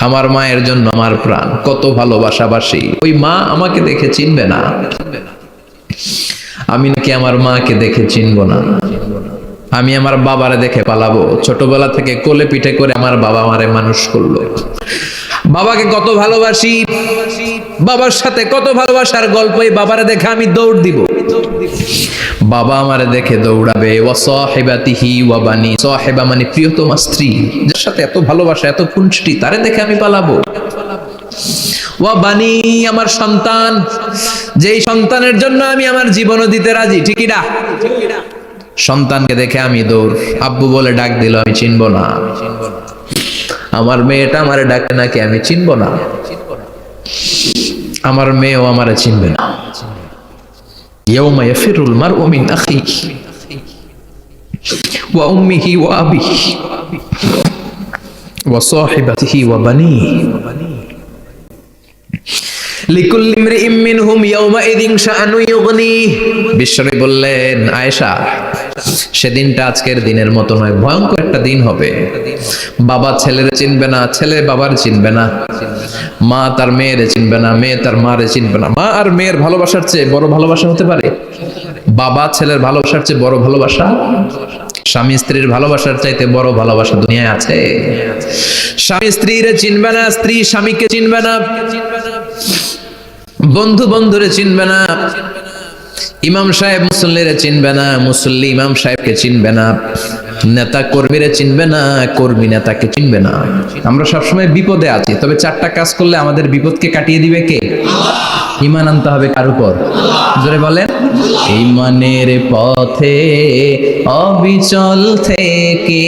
আমার মায়ের জন্য আমার প্রাণ। কত ভালোবাসাবাসি। ওই মা আমাকে দেখে চিনবে না। আমি নাকি আমার মাকে দেখে চিনব না। আমি আমার বাবারে দেখে পালাবো। ছোটবেলা থেকে কোলে পিঠে করে আমার বাবা আমারে মানুষ করল। বাবাকে কত ভালোবাসি, বাবার সাথে কত ভালোবাসার গল্প এই বাবারে দেখে আমি দৌড় দিব। বাবা আমারে দেখে দৌড়াবে ও সহেবাতিহি ওয়াবানি সহেবা মানে প্রিয়তমা স্ত্রী, যার সাথে এত ভালোবাসা, এত কুঞ্চটি তারে দেখে আমি পালাবো। ওয়া বানি আমার সন্তান, যেই সন্তানের জন্য আমি আমার জীবনও দিতে রাজি ঠিকই না? সন্তানকে দেখে আমি দৌড়। আব্বু বলে ডাক দিল, আমি চিনব না। আমার মেয়েটা আমারে ডাকে নাকি, আমি চিনব না। আমার মেয়েও আমারে চিনবে না। বিশ্বরী বললেন, আয়েশা সেদিনটা আজকের দিনের মতো নয়, ভয়ঙ্কর একটা দিন হবে। বাবা ছেলের চিনবে না, ছেলে বাবার চিনবে না। মা তার মেয়ের চিনবে না, মেয়ে তার মারে চিনবে না। মা আর মেয়ের ভালোবাসার চেয়ে বড় ভালোবাসা হতে পারে? বাবা ছেলের ভালোবাসার চেয়ে বড় ভালোবাসা? স্বামী স্ত্রীর ভালোবাসার চাইতে বড় ভালোবাসা দুনিয়ায় আছে? স্বামী স্ত্রীরে চিনবে না, স্ত্রী স্বামীকে চিনবে না। বন্ধু বন্ধুরে চিনবে না। ইমাম সাহেব মুসল্লিরা চিনবে না মুসল্লি ইমাম সাহেবকে চিনবে না। নেতা কর্মীরে চিনবে না, কর্মী নেতাকে চিনবে না। আমরা সবসময় বিপদে আছি, তবে চারটা কাজ করলে আমাদের বিপদকে কাটিয়ে দিবে কে? ইমান আনতে হবে কার উপর? জোরে বলেন। ইমানের পথে, অবিচল থেকে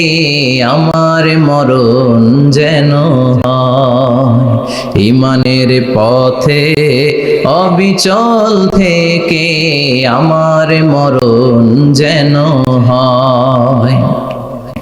আমার মরণ যেন ইমানের পথে, অবিচল থেকে আমার মরণ যেন হয়।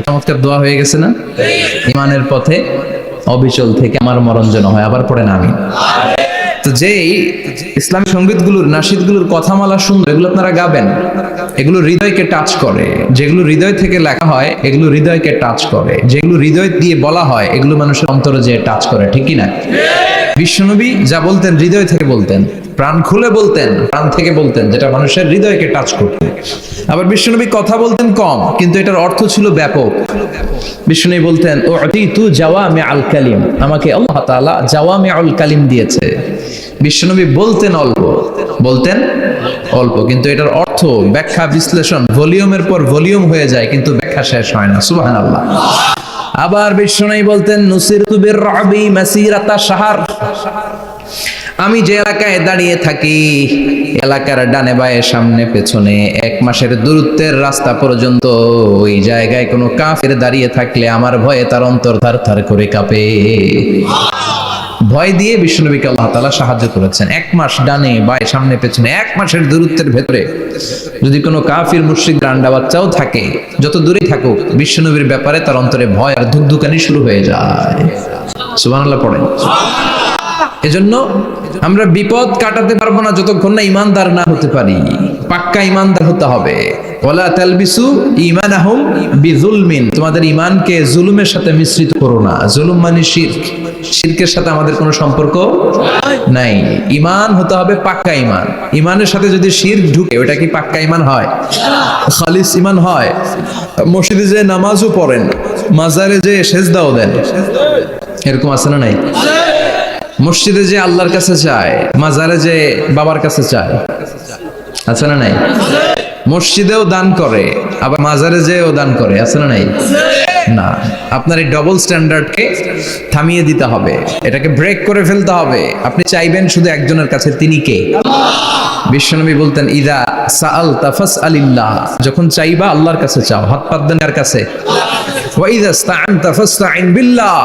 চমৎকার দোয়া হয়ে গেছে না? ইমানের পথে অবিচল থেকে আমার মরণ যেন হয়, আবার পড়েন আমিন তো যেই ইসলামী সঙ্গীতগুলোর নাসিদগুলোর কথামালা সুন্দর এগুলো আপনারা গাবেন। এগুলো হৃদয়কে টাচ করে। যেগুলো হৃদয় থেকে লেখা হয়, এগুলো হৃদয়কে টাচ করে। যেগুলো হৃদয় দিয়ে বলা হয়, এগুলো মানুষের অন্তরে যে টাচ করে ঠিকই না? বিশ্বনবী যা বলতেন, হৃদয় থেকে বলতেন, প্রাণ খুলে বলতেন, প্রাণ থেকে বলতেন, যেটা মানুষের হৃদয়কে টাচ করতেন আবার বিশ্বনবী কথা বলতেন কম, কিন্তু এটার অর্থ ছিল ব্যাপক। বিশ্বনবী বলতেন ও তু জাওয়ামে আল কালিম। আমাকে আল্লাহ তাআলা জাওয়ামে আল কালিম দিয়েছে। বিশ্বনবী বলতেন অল্প বলতেন অল্প, কিন্তু এটার অর্থ ব্যাখ্যা বিশ্লেষণ, ভলিউমের পর ভলিউম হয়ে যায়, কিন্তু ব্যাখ্যা শেষ হয় না। সুবহানাল্লাহ। আবার বিশ্বনবী বলতেন নুসির তুবির রবি মাসিরাতা সাহার আমি যে এলাকায় দাঁড়িয়ে থাকি, এলাকার ডানে বায়ে সামনে পেছনে এক মাসের দূরত্বের রাস্তা পর্যন্ত ওই জায়গায় কোনো কাফের দাঁড়িয়ে থাকলে আমার ভয়ে তার অন্তর থার থার করে কাঁপে। ভয় দিয়ে বিষ্ণুনবীকে আল্লাহ তাআলা সাহায্য করেছেন। এক মাস ডানে, বায়ে, সামনে, পেছনে, এক মাসের দূরত্বের ভেতরে যদি কোনো কাফির মুশ্রিক রান্ডা বাচ্চাও থাকে, যত দূরেই থাকুক বিষ্ণুনবীর ব্যাপারে তার অন্তরে ভয় আর ধুকধুকানি শুরু হয়ে যায়। সুবহানাল্লাহ পড়েন। এজন্য আমরা বিপদ কাটাতে পারব না যতক্ষণ না ইমানদার না হতে পারি। পাক্কা ইমানদার হতে হবে। ওয়ালা তালবিসু ঈমানাহুম বিযুলমিন। তোমাদের ঈমানকে জুলুমের সাথে মিশ্রিত করো না। জুলুম মানে শিরক। শিরকের সাথে আমাদের কোনো সম্পর্ক নাই। ঈমান হতে হবে পাক্কা ঈমান। ঈমানের সাথে যদি শিরক ঢুকে, ওটা কি পাক্কা ঈমান হয়? খালিস ঈমান হয়। মসজিদে যে নামাজও পড়েন, মাজারে যে সেজদাও দেন, এরকম আছে না নাই? মসজিদে যে আল্লাহর কাছে চায়, মাজারে যে বাবার কাছে চায়, আছে না নাই? মসজিদেও দান করে, আবার মাজারে যেও দান করে, আছে না নাই? না, আপনার এই ডবল স্ট্যান্ডার্ডকে থামিয়ে দিতে হবে। এটাকে ব্রেক করে ফেলতে হবে। আপনি চাইবেন শুধু একজনের কাছে, তিনি কে? বিশ্বনবী বলতেন, ইদা সাআল তাফাস আলিল্লাহ যখন চাইবা আল্লাহর কাছে চাও, হাত পাত দেন কার কাছে? ফাস্তাইন বিল্লাহ।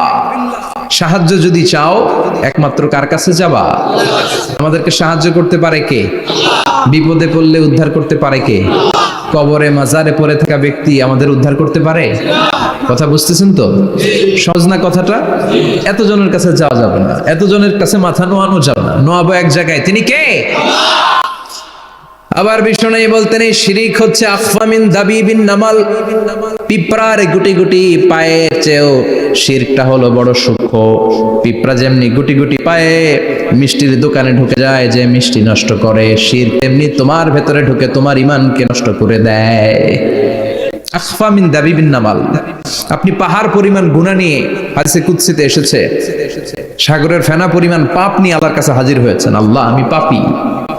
সাহায্য যদি চাও, একমাত্র কার কাছে যাবা? আমাদেরকে সাহায্য করতে পারে কে? বিপদে পড়লে উদ্ধার করতে পারে কে? কবরে, মাজারে পড়ে থাকা ব্যক্তি আমাদের উদ্ধার করতে পারে? কথা বুঝতেছেন তো? সহজ না কথাটা? এতজনের কাছে যাওয়া যাবে না। এতজনের কাছে মাথা নোয়ানো যাবে না। নোয়াবো এক জায়গায়। তিনি কে? আবার বিষ্ণু বলতেন, এই শিরিক হচ্ছে আফামিন দাবি বিন নামাল। পিঁপড়ার গুটি গুটি পায়ের চেয়েও শিরকটা হলো বড় সূক্ষ্ম। পিঁপড়া যেমনি গুটি গুটি পায়ে মিষ্টির দোকানে ঢুকে যায়, যে মিষ্টি নষ্ট করে শির তেমনি তোমার ভেতরে ঢুকে তোমার ইমানকে নষ্ট করে দেয়। আখফা মিন দাবি বিন নামাল। আপনি পাহাড় পরিমাণ গুণা নিয়ে হাদিসে কুৎসিতে এসেছে, সাগরের ফেনা পরিমাণ পাপ নিয়ে আল্লাহর কাছে হাজির হয়েছেন। আল্লাহ, আমি পাপী।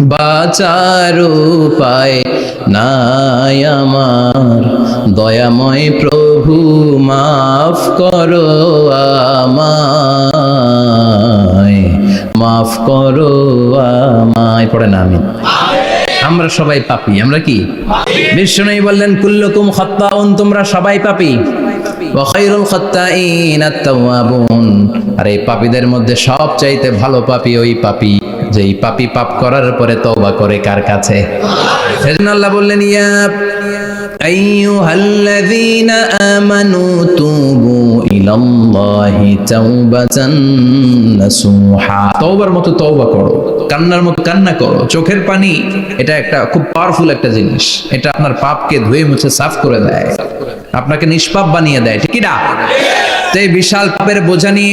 বাঁচার উপায় নাই আমার। দয়াময় প্রভু, মাফ করো আমায়। মাফ করো আমায়। পড়ে না আমি আমরা সবাই পাপি, আমরা কি? বিষ্ণু বললেন, কুল্লকুম খত্তাউন, তোমরা সবাই পাপি। ওয়া খাত্তাইন আত-তাওয়াবুন। আর এই পাপীদের মধ্যে ভালো ওই পাপী করার পরে করে কার কাছে? আল্লাহ বললেন, ইয়া মতো করো, কান্নার মতো কান্না করো, চোখের পানি, এটা একটা খুব পাওয়ারফুল একটা জিনিস। এটা আপনার পাপকে ধুয়ে মুছে সাফ করে দেয়। আপনাকে নিষ্পাপ বানিয়ে দেয় ঠিক না? তো এই বিশাল পাপের বোঝা নিয়ে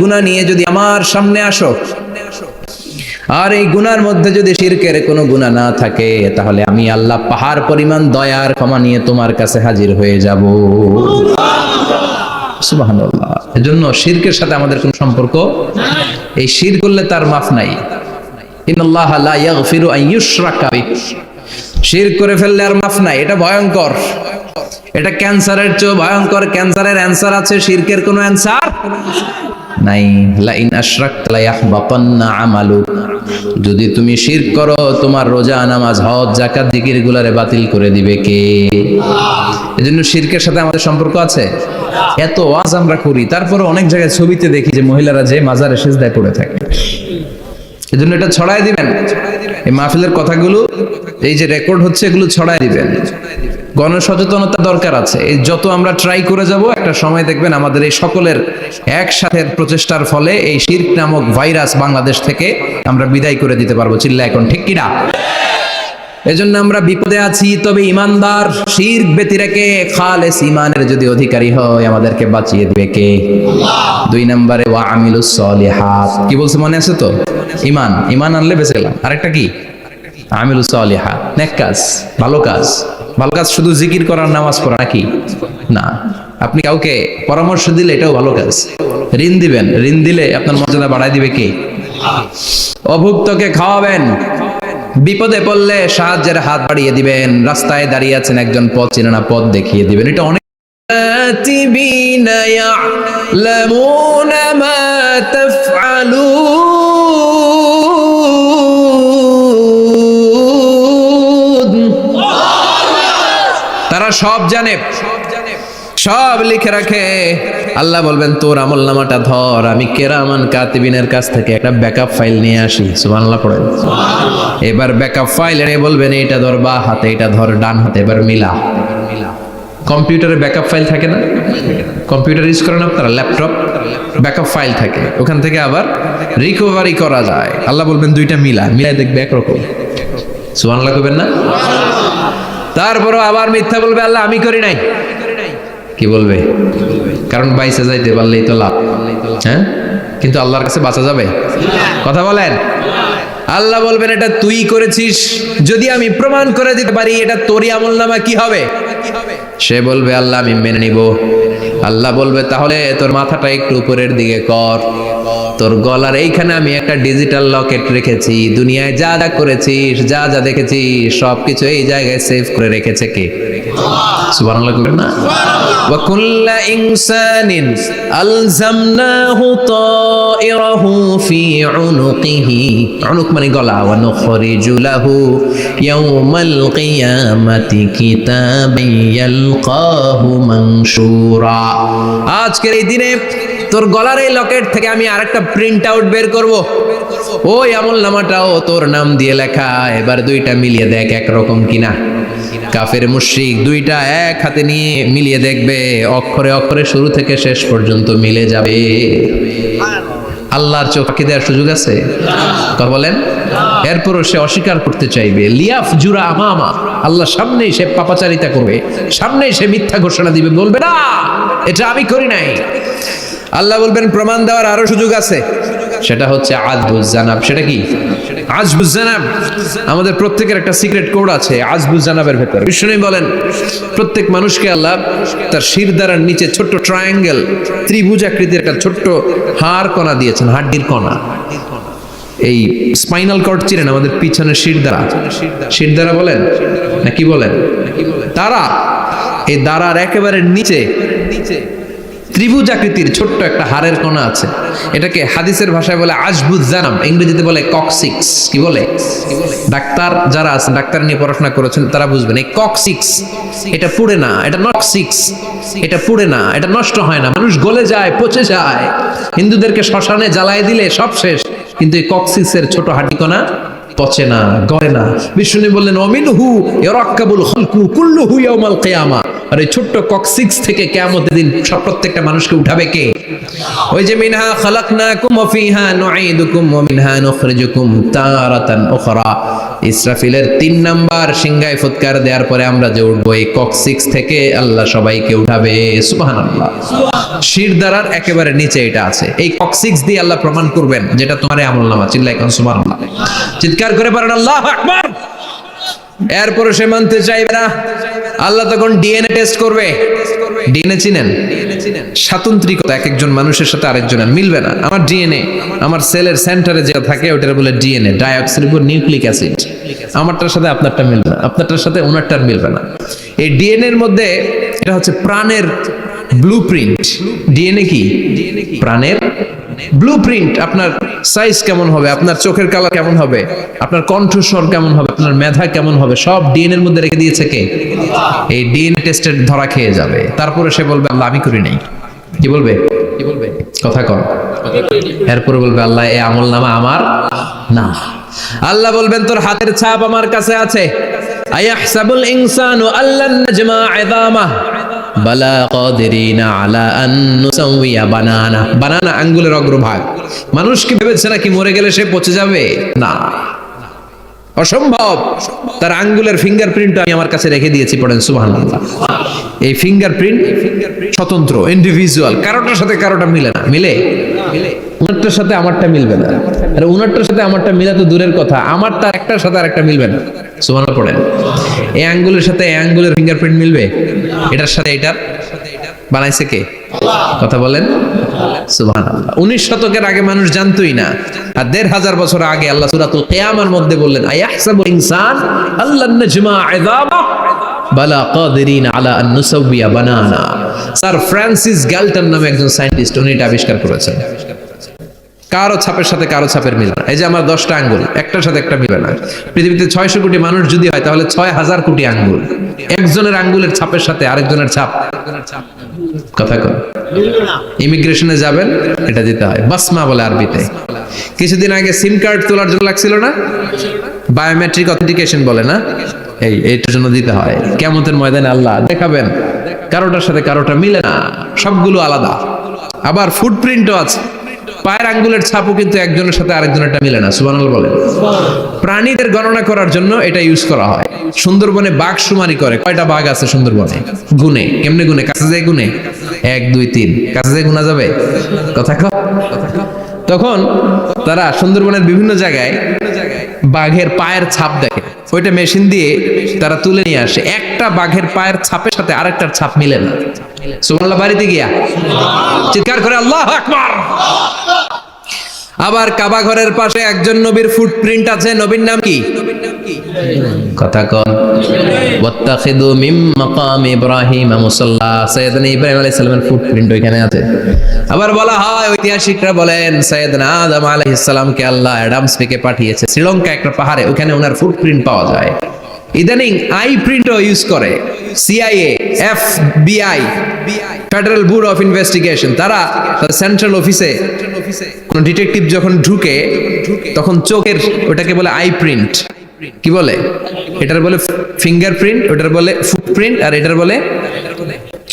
গুণা নিয়ে যদি আমার সামনে আসো, আর এই গুনার মধ্যে যদি শিরকের কোনো গুণা না থাকে, তাহলে আমি আল্লাহ পাহাড় পরিমাণ দয়ার ক্ষমা নিয়ে তোমার কাছে হাজির হয়ে যাব। এজন্য শিরকের সাথে আমাদের সম্পর্ক এই শির করলে তার মাফ নাই। শির করে ফেললে আর মাফ নাই। এটা ভয়ঙ্কর। এটা ক্যান্সারের চেয়ে ভয়ঙ্কর। ক্যান্সারের অ্যান্সার আছে, শিরকের কোনো অ্যান্সার? নাই। লাইন আশরাক আশরাকতা লা ইয়াহবাতান্না আমালুক যদি তুমি শির করো, তোমার রোজা, নামাজ, হজ জাকাত জিকির গুলারে বাতিল করে দিবে কে? এজন্য শিরকের সাথে আমাদের সম্পর্ক আছে? এত ওয়াজ আমরা করি তারপরে অনেক জায়গায় ছবিতে দেখি যে মহিলারা যে মাজারে সেজদায় পড়ে থাকে। এজন্য এটা ছড়ায় দিবেন। এই মাহফিলের কথাগুলো, এই যে রেকর্ড হচ্ছে, এগুলো ছড়ায় দিবেন। গণসচেতনতা দরকার আছে। এই যত আমরা ট্রাই করে যাব, একটা সময় দেখবেন আমাদের এই সকলের একসাথে প্রচেষ্টার ফলে এই শির্ক নামক ভাইরাস বাংলাদেশ থেকে আমরা বিদায় করে দিতে পারব। চিল্লা এখন, ঠিক কিনা? এজন্য আমরা বিপদে আছি, তবে ইমানদার শির ব্যতি রেখে খালেস ইমানের যদি অধিকারী হয়, আমাদেরকে বাঁচিয়ে দিবে কে? দুই নম্বরে, ওয়া আমিলুস সলিহাত। কি বলছে মনে আছে তো? ইমান ইমান আনলে বেঁচে গেলাম। আরেকটা কি? আমিলুস সলিহাত। নেক কাজ, ভালো কাজ। ভালো কাজ শুধু জিকির করার নামাজ পড়া নাকি? না। আপনি কাউকে পরামর্শ দিলে এটাও ভালো কাজ। ঋণ দিবেন। ঋণ দিলে আপনার মর্যাদা বাড়ায় দিবে কে? অভুক্তকে খাওয়াবেন। বিপদে পড়লে সাহায্যের হাত বাড়িয়ে দিবেন রাস্তায় দাঁড়িয়ে আছেন একজন পথ চিনে না পথ দেখিয়ে দিবেন। এটা অনেক তারা সব জানে সব লিখে রাখে। আল্লাহ বলবেন তোর আমল নামাটা ধর। আমি কেরামান কাতিবিনের কাছ থেকে একটা ব্যাকআপ ফাইল নিয়ে আসি। সুবহানাল্লাহ পড়েন। এবার ব্যাকআপ ফাইল এনে বলবেন এটা ধর বা হাতে এটা ধর ডান হাতে। এবার মিলা। কম্পিউটারে ব্যাকআপ ফাইল থাকে না? কম্পিউটার ইউজ করেন আপনারা ল্যাপটপ? ব্যাকআপ ফাইল থাকে। ওখান থেকে আবার রিকভারি করা যায়। আল্লাহ বলবেন দুইটা মিলা। মিলাই দেখবে একরকম। সুবহানাল্লাহ কইবেন না? তারপরও আবার মিথ্যা বলবে আল্লাহ আমি করি নাই। কি বলবে? কারণ বাইসে যাইতে পারলেই তো লাভ। হ্যাঁ? কিন্তু আল্লাহর কাছে বাঁচা যাবে? কথা বলেন? আল্লাহ বলবেন, এটা তুই করেছিস। যদি আমি প্রমাণ করে দিতে পারি, এটা তোরই আমল নামা কি হবে? সে বলবে, আল্লাহ, আমি মেনে নিব। আল্লাহ বলবে, তাহলে তোর মাথাটা একটু উপরের দিকে কর। তোর গলার এইখানে আমি একটা ডিজিটাল লকেট রেখেছি। দুনিয়ায় যা যা করেছিস, যা যা দেখেছিস, সবকিছু এই জায়গায় সেভ করে রেখেছে কে? সুবহানাল্লাহ করবেন না? ওয়া কুল্লা ইনসানিন আলজামনাহু তাইরাহু ফি উনুকিহি। উনুক মানে গলা। ওয়া নুখরিজু লাহু ইয়াউমাল কিয়ামাতি কিতাবান ইয়ালকাহু মানশুরা। আজকের এই দিনে তোর গলার এই লকেট থেকে আমি আরেকটা প্রিন্ট আউট বের করব। ওই আমল নামাটাও তোর নাম দিয়ে লেখা। এবার দুইটা মিলিয়ে দেখ একরকম কিনা। কাফের মুশরিক দুইটা এক হাতে নিয়ে মিলিয়ে দেখবে, অক্ষরে অক্ষরে শুরু থেকে শেষ পর্যন্ত মিলে যাবে। আল্লাহর চোখ ফাঁকি দেওয়ার সুযোগ আছে? কথা বলেন? এরপরও সে অস্বীকার করতে চাইবে, লিয়াফ জুরা আমামা। আল্লাহ সামনেই সে পাপাচারিতা করবে, সামনেই সে মিথ্যা ঘোষণা দিবে, বলবে, না, এটা আমি করি নাই। আল্লাহ বলবেন, প্রমাণ দেওয়ার আরও সুযোগ আছে। সেটা হচ্ছে আজবুজ জানাব সেটা কি? আজবুজ জানাব আমাদের প্রত্যেকের একটা সিক্রেট কোড আছে আজবুজ জানাবের ভেতর বিষ্ণু বলেন, প্রত্যেক মানুষকে আল্লাহ তার শির দ্বারার নিচে ছোট্ট ট্রায়াঙ্গেল ত্রিভুজ আকৃতির একটা ছোট্ট হাড় কণা দিয়েছেন হাড্ডির কণা। এই স্পাইনাল কর্ড চিনেন আমাদের পিছনের শির দ্বারা। শির দ্বারা বলেন? না কি বলেন? তারা এই দ্বারার একেবারে নিচে ত্রিভুজ আকৃতির ছোট্ট একটা হাড়ের কণা আছে। এটাকে হাদিসের ভাষায় বলে আজবুজ জানাম, ইংরেজিতে বলে ককসিক্স। কি বলে? ডাক্তার যারা আছেন, ডাক্তার নিয়ে পড়াশোনা করেছেন, তারা বুঝবেন, এই ককসিক্স, এটা পুড়ে না, এটা নক্সিক্স, এটা পুড়ে না, এটা নষ্ট হয় না, মানুষ গলে যায়, পচে যায়। হিন্দুদেরকে শ্মশানে জ্বালায় দিলে সব শেষ, কিন্তু এই ককসিক্সের ছোট হাড্ডিকণা পচে না গড়ে না। বিষ্ণু বললেন অমিন হু অমিনহু ইয়ারাক্কাবুল খালকু কুল্লুহু ইয়াউমাল কিয়ামা। আর এই ছোট্ট কক্সিক্স থেকে কিয়ামতের দিন সব প্রত্যেকটা মানুষকে উঠাবে কে? ওই যে মিনহা খালাকনাকুম ওয়া ফিহা নুঈদুকুম ওয়া মিনহা নুখরিজুকুম তারাতান উখরা। ইসরাফিলের তিন নাম্বার সিংহায় ফুৎকার দেওয়ার পরে আমরা যে উঠবো, এই কক্সিক্স থেকে আল্লাহ সবাইকে উঠাবে, সুবহানাল্লাহ। শির দ্বারার একেবারে নিচে এটা আছে। এই কক্সিক্স দিয়ে আল্লাহ প্রমাণ করবেন যেটা তোমার আমল নামা। চিল্লাই কোন, সুবহানাল্লাহ। চিৎকার করে পারেন, আল্লাহ আকবার। এরপরে সে মানতে চাইবে না। আল্লাহ তখন ডিএনএ টেস্ট করবে। ডিএনএ চিনেন? স্বাতন্ত্রিকতা এক একজন মানুষের সাথে আরেকজনের মিলবে না। আমার ডিএনএ আমার সেলের সেন্টারে যেটা থাকে ওটার বলে ডিএনএ ডাইঅক্সিরিবো নিউক্লিক অ্যাসিড আমারটার সাথে আপনারটা মিলবে না। আপনারটার সাথে ওনারটার মিলবে না। এই ডিএনএ এর মধ্যে এটা হচ্ছে প্রাণের ব্লুপ্রিন্ট ডিএনএ কি? প্রাণের ব্লুপ্রিন্ট আপনার সাইজ কেমন হবে, আপনার চোখের কালার কেমন হবে, আপনার কণ্ঠস্বর কেমন হবে, আপনার মেধা কেমন হবে, সব ডিএনএ এর মধ্যে রেখে দিয়েছে কে? এই ডিএনএ টেস্টের ধরা খেয়ে যাবে। তারপরে সে বলবে, আল্লাহ, আমি করি নাই। কি বলবে? কি বলবে? কথা কম এরপরে বলবে, আল্লাহ এই আমল নামা আমার না। আল্লাহ বলবেন, তোর হাতের ছাপ আমার কাছে আছে। আয়াহসাবুল ইনসানু আল্লান নাজমা ইযামা বালা কাদিরিনা আলা স্বতন্ত্র ইন্ডিভিজুয়াল কারোটার সাথে কারোটা মিলে না। মিলে? উনারটার সাথে আমারটা মিলবে না। আর উনারটার সাথে আমারটা মিলা তো দূরের কথা। আমারটা একটার সাথে আরেকটা মিলবে না। সুবহানাল্লাহ, পড়েন। এই আঙ্গুলের সাথে এই আঙ্গুলের ফিঙ্গারপ্রিন্ট মিলবে? এটার সাথে এটার? বানাইছে কে? কথা বলেন। সুবহানাল্লাহ। উনিশ শতকের আগে মানুষ জানতোই না। আর দেড় হাজার বছর আগে আল্লাহ সূরাতুল কিয়ামার মধ্যে বললেন ইনসান আল্লান নাজমা আলা স্যার ফ্রান্সিস গ্যালটন নামে একজন সায়েন্টিস্ট, উনি এটা আবিষ্কার করেছেন। কারও ছাপের সাথে কারও ছাপের মিলে না। এই যে আমার দশটা আঙ্গুল, একটার সাথে একটা মিলে না। পৃথিবীতে ছয়শো কোটি মানুষ যদি হয়, তাহলে ছয় হাজার কোটি আঙ্গুল। একজনের আঙ্গুলের ছাপের সাথে আরেকজনের ছাপ। কথা কর ইমিগ্রেশনে যাবেন, এটা দিতে হয়। বাসমা বলে আরবিতে। কিছুদিন আগে সিম কার্ড তোলার জন্য লাগছিল না? বায়োমেট্রিক অথেন্টিকেশন বলে না? এই, এইটার জন্য দিতে হয়। কেমতের ময়দানে আল্লাহ দেখাবেন, কারোটার সাথে কারোটা মিলে না। সবগুলো আলাদা। আবার ফুটপ্রিন্টও আছে। পায়ের আঙ্গুলের ছাপও কিন্তু একজনের সাথে আরেকজনেরটা মিলে না সুবানাল বলেন। প্রাণীদের গণনা করার জন্য এটা ইউজ করা হয়। সুন্দরবনে বাঘ সুমারি করে। কয়টা বাঘ আছে সুন্দরবনে? গুনে। কেমনে গুনে? কাছে যায় গুনে? এক, দুই, তিন। কাছে যায় গুনা যাবে? কথা কও। তখন তারা সুন্দরবনের বিভিন্ন জায়গায় বাঘের পায়ের ছাপ দেখে। ওইটা মেশিন দিয়ে তারা তুলে নিয়ে আসে। একটা বাঘের পায়ের ছাপের সাথে আরেকটার ছাপ মিলে না। সুবহানাল্লাহ, বাড়িতে গিয়া চিৎকার করে, আল্লাহ আকবার! আবার কাবা ঘরের পাশে একজন নবীর ফুটপ্রিন্ট আছে। নবীর নাম কি? কথা কন। ওয়াত্তাখিদু মিম মাকাম ইব্রাহিম মুসাল্লা। সাইয়েদনা ইব্রাহিম আলাইহিস সালামের ফুটপ্রিন্ট আছে। আবার বলা হয়, ঐতিহাসিকরা বলেন, সাইয়েদনা আদম আলাইহিস সালামকে আল্লাহ অ্যাডামস থেকে পাঠিয়েছে। শ্রীলঙ্কা একটা পাহাড়ে, ওখানে ওনার ফুটপ্রিন্ট পাওয়া যায়। ইদানিং আই প্রিন্টও ইউজ করে CIA FBI federal bureau of investigation তারা সেন্ট্রাল অফিসে কোন ডিটেকটিভ যখন ঢুকে, তখন চোখের ওটাকে বলে আই প্রিন্ট কি বলে? এটার বলে ফিঙ্গারপ্রিন্ট ওটার বলে ফুটপ্রিন্ট আর এটার বলে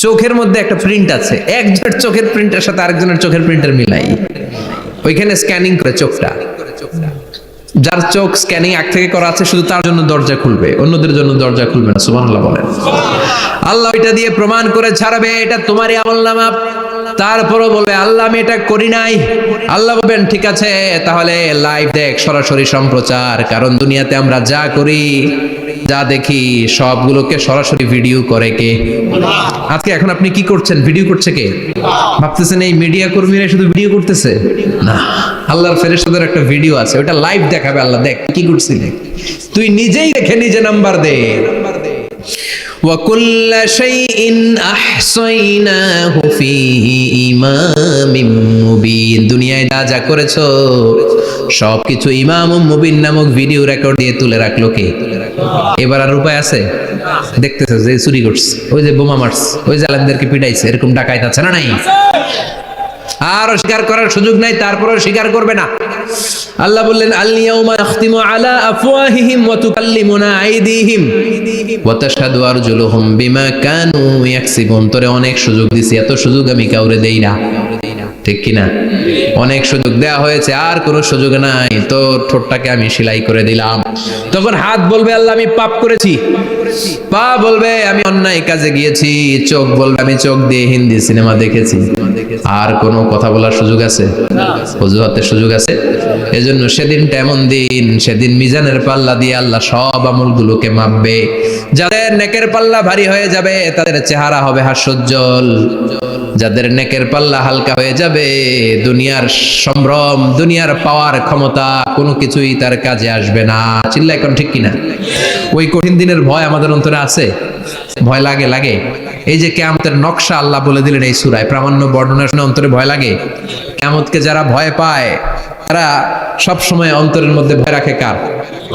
চোখের মধ্যে একটা প্রিন্ট আছে। একজনের চোখের প্রিন্টের সাথে আরেকজনের চোখের প্রিন্টের মিলাই। ওইখানে স্ক্যানিং করে চোখটা। যার চোখ স্ক্যানিং আগ থেকে করা আছে, শুধু তার জন্য দরজা খুলবে, অন্যদের জন্য দরজা খুলবে না, সুবহানাল্লাহ বলেন। আল্লাহ এটা দিয়ে প্রমাণ করে ছাড়বে, এটা তোমারই আমল নামা। তারপরও বলবে, আল্লাহ আমি এটা করি নাই। আল্লাহ বলবেন, ঠিক আছে, তাহলে লাইভ দেখ, সরাসরি সম্প্রচার, কারণ দুনিয়াতে আমরা যা করি যা দেখি সবগুলোকে সরাসরি ভিডিও করে কে আজকে এখন আপনি কি করছেন ভিডিও করছে কে ভাবতেছেন এই মিডিয়া কর্মীরা শুধু ভিডিও করতেছে না আল্লাহর ফেরেশতাদের একটা ভিডিও আছে ওটা লাইভ দেখাবে আল্লাহ দেখ কি করছিলি তুই নিজেই দেখে নিজে নাম্বার দে وكل شيء أحصيناه في ইমাম মুবিন দুনিয়ায় যা যা করেছো সবকিছু ইমাম মুবিন নামক ভিডিও রেকর্ড দিয়ে তুলে রাখল কে? এবার আর উপায় আছে? দেখতেছে যে চুরি করছে, ওই যে বোমা মারছে, ওই যে আলেমদেরকে পিটাইছে, এরকম ডাকাইত আছে না নাই? আর স্বীকার করার সুযোগ নাই, তারপরেও স্বীকার করবে না। আল্লাহ বললেন কানু অনেক সুযোগ দিছি, এত সুযোগ আমি কাউরে দেই না। ঠিক কি না অনেক সুযোগ দেয়া হয়েছে, আর কোনো সুযোগ নাই। তোর ঠোঁটটাকে আমি সেলাই করে দিলাম। তখন হাত বলবে, আল্লাহ, আমি পাপ করেছি। পা বলবে, আমি অন্যায় কাজে গিয়েছি। চোখ বলবে, আমি চোখ দিয়ে হিন্দি সিনেমা দেখেছি। আর কোনো কথা বলার সুযোগ আছে? অজুহাতের সুযোগ আছে? এজন্য সেদিনটা এমন দিন সেদিন মিজানের পাল্লা দিয়ে আল্লাহ সব আমলগুলোকে মাপবে। যাদের নেকের পাল্লা ভারী হয়ে যাবে তাদের চেহারা হবে হাস্যোজ্জ্বল। যাদের নেকের পাল্লা হালকা হয়ে যাবে দুনিয়ার সম্ভ্রম দুনিয়ার পাওয়ার ক্ষমতা কোনো কিছুই তার কাজে আসবে না। চিল্লা এখন ঠিক কিনা? ওই কঠিন দিনের ভয় আমাদের অন্তরে আছে? ভয় লাগে লাগে। এই যে কেয়ামতের নকশা আল্লাহ বলে দিলেন এই সুরায়, প্রামাণ্য বর্ণনা শুনে অন্তরে ভয় লাগে। কেয়ামতকে যারা ভয় পায়, তারা সব সময় অন্তরের মধ্যে ভয় রাখে কার?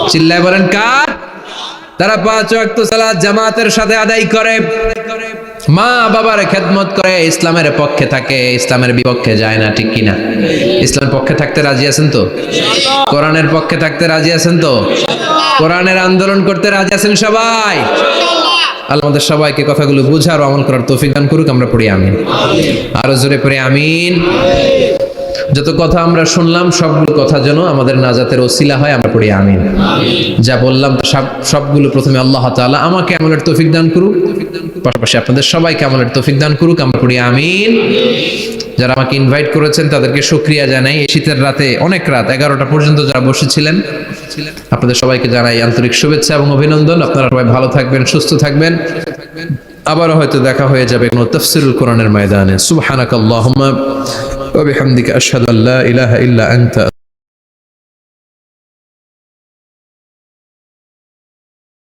চিল্লায় বলেন কার? তারা পাঁচ ওয়াক্ত সালাত জামাতের সাথে আদায় করে। মা বাবার খেদমত করে ইসলামের পক্ষে থাকে, ইসলামের বিপক্ষে যায় না, ঠিক কিনা? ইসলামের পক্ষে থাকতে রাজি আছেন তো? কোরআনের পক্ষে থাকতে রাজি আছেন তো? কোরআনের আন্দোলন করতে রাজি আছেন সবাই? আমাদের সবাইকে কথাগুলো বুঝার আমল করার তৌফিক দান করুক, আমরা পড়ি আমিন। আরও জোরে পড়ে আমিন। যত কথা আমরা শুনলাম, সবগুলো কথা যেন আমাদের নাজাতের ওসিলা হয়, আমরা পড়ি আমিন। যা বললাম, সব সবগুলো প্রথমে আল্লাহ তাআলা আমাকে আমলের তৌফিক দান করুক পাশাপাশি আপনাদের সবাইকে আমলের তৌফিক দান করুক, আমরা পড়ি আমিন। যারা আমাকে ইনভাইট করেছেন, তাদেরকে শুক্রিয়া জানাই। এই শীতের রাতে, অনেক রাত, এগারোটা পর্যন্ত যারা বসেছিলেন, আপনাদের সবাইকে জানাই আন্তরিক শুভেচ্ছা এবং অভিনন্দন। আপনারা সবাই ভালো থাকবেন, সুস্থ থাকবেন। আবারও হয়তো দেখা হয়ে যাবে কোনো তফসিরুল কোরআনের ময়দানে। সুবহানাকাল্লাহুম্মা ওয়া বিহামদিকা আশহাদু আল্লা ইলাহা ইল্লা আনতা।